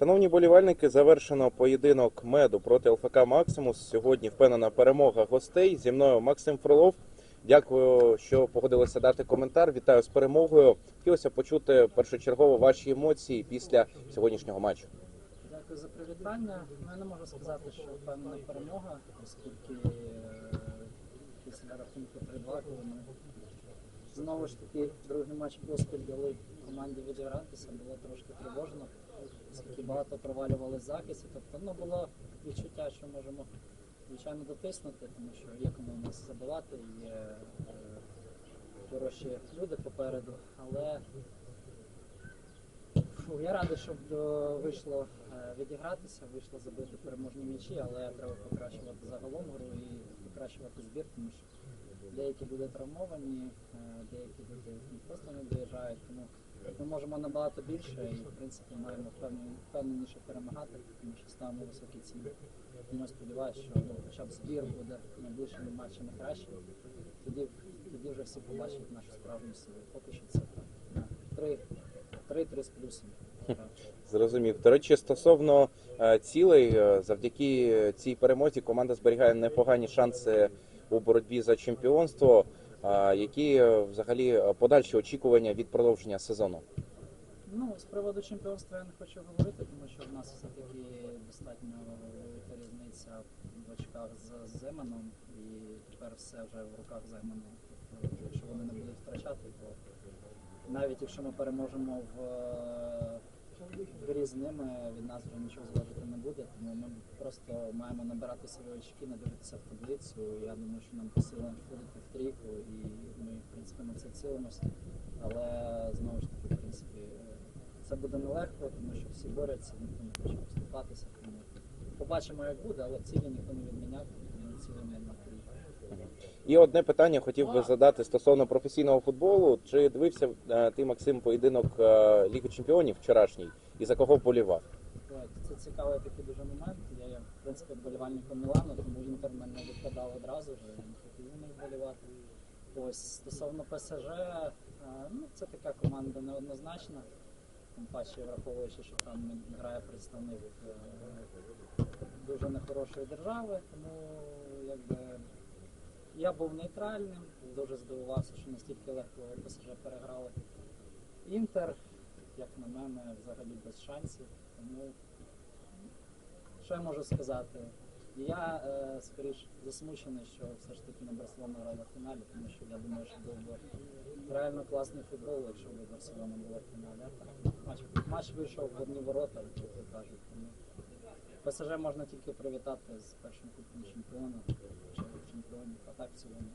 Шановні болівальники, завершено поєдинок меду проти ЛФК Максимус. Сьогодні впевнена перемога гостей. Зі мною Максим Фролов. Дякую, що погодилися дати коментар. Вітаю з перемогою. Хотілося почути першочергово ваші емоції після сьогоднішнього матчу. Дякую за привітання. Ну, я не можу сказати, що впевнена перемога, оскільки е, після рахунку 3-2, коли ми знову ж таки другий матч поспіль дали команді відігратися, було трошки тривожно, оскільки багато провалювали захисті. Тобто ну, було відчуття, що можемо звичайно дотиснути, тому що є кому в нас забивати, є е, хороші люди попереду, але Фу, я радий, щоб е, вийшло е, відігратися, вийшло забити переможні м'ячі, але треба покращувати загалом гру і покращувати збір, тому що деякі люди травмовані, е, деякі люди ну, просто не доїжджають. Тому ми можемо набагато більше і в принципі маємо впевнені- впевненіше перемагати, тому що ставимо високі ціни. Тому сподіваюся, що ну, хоча б збір буде найближчими матчами краще. Тоді, тоді вже всі побачать нашу справжню силу. Поки що це. Три, три, три з плюсом. Зрозумів. До речі, стосовно е, цілей, е, завдяки цій перемозі команда зберігає непогані шанси у боротьбі за чемпіонство. Які е, взагалі е, подальші очікування від продовження сезону? Ну, з приводу чемпіонства я не хочу говорити, тому що в нас все-таки достатньо велика різниця в очках з Земаном, і тепер все вже в руках Земана. Тобто, якщо вони не будуть втрачати, то навіть якщо ми переможемо в е, грі з ними, від нас вже нічого залежати не буде, тому ми просто маємо набирати свої очки, надивитися в таблицю. Я думаю, що нам по входити в трійку, і ми, в принципі, на це цілимося. Але знову ж таки, в принципі, це буде нелегко, тому що всі борються, ніхто не хоче поступатися. Тому побачимо, як буде, але цілі ніхто не відміняв, і цілими на трійку. І одне питання хотів би задати стосовно професійного футболу. Чи дивився е, ти, Максим, поєдинок е, Ліги Чемпіонів вчорашній і за кого вболівав? Це цікавий такий дуже момент. Я є, в принципі, вболівальником Мілану, тому інтер мене відпадав одразу вже, не хотів не вболівати. Ось стосовно ПСЖ, е, ну це така команда неоднозначна. Тим паче враховуючи, що там грає представник дуже нехорошої держави, тому якби я був нейтральним, дуже здивувався, що настільки легко ПСЖ переграли. Інтер, як на мене, взагалі без шансів. Тому що я можу сказати? Я е, скоріш засмучений, що все ж таки не Барселона грала в фіналі, тому що я думаю, що був би реально класний футбол, якщо б Барселона була в фіналі. А так, матч, матч вийшов в одні ворота, як кажуть. ПСЖ можна тільки привітати з першим кубком чемпіона чи чемпіонів, а так в цілому.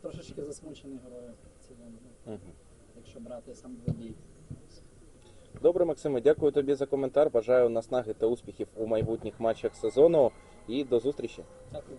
Трошечки засмучений герой в цілому, ну, Мгм. якщо брати сам двобій. Добре, Максиме, дякую тобі за коментар. Бажаю наснаги та успіхів у майбутніх матчах сезону. І до зустрічі. Дякую.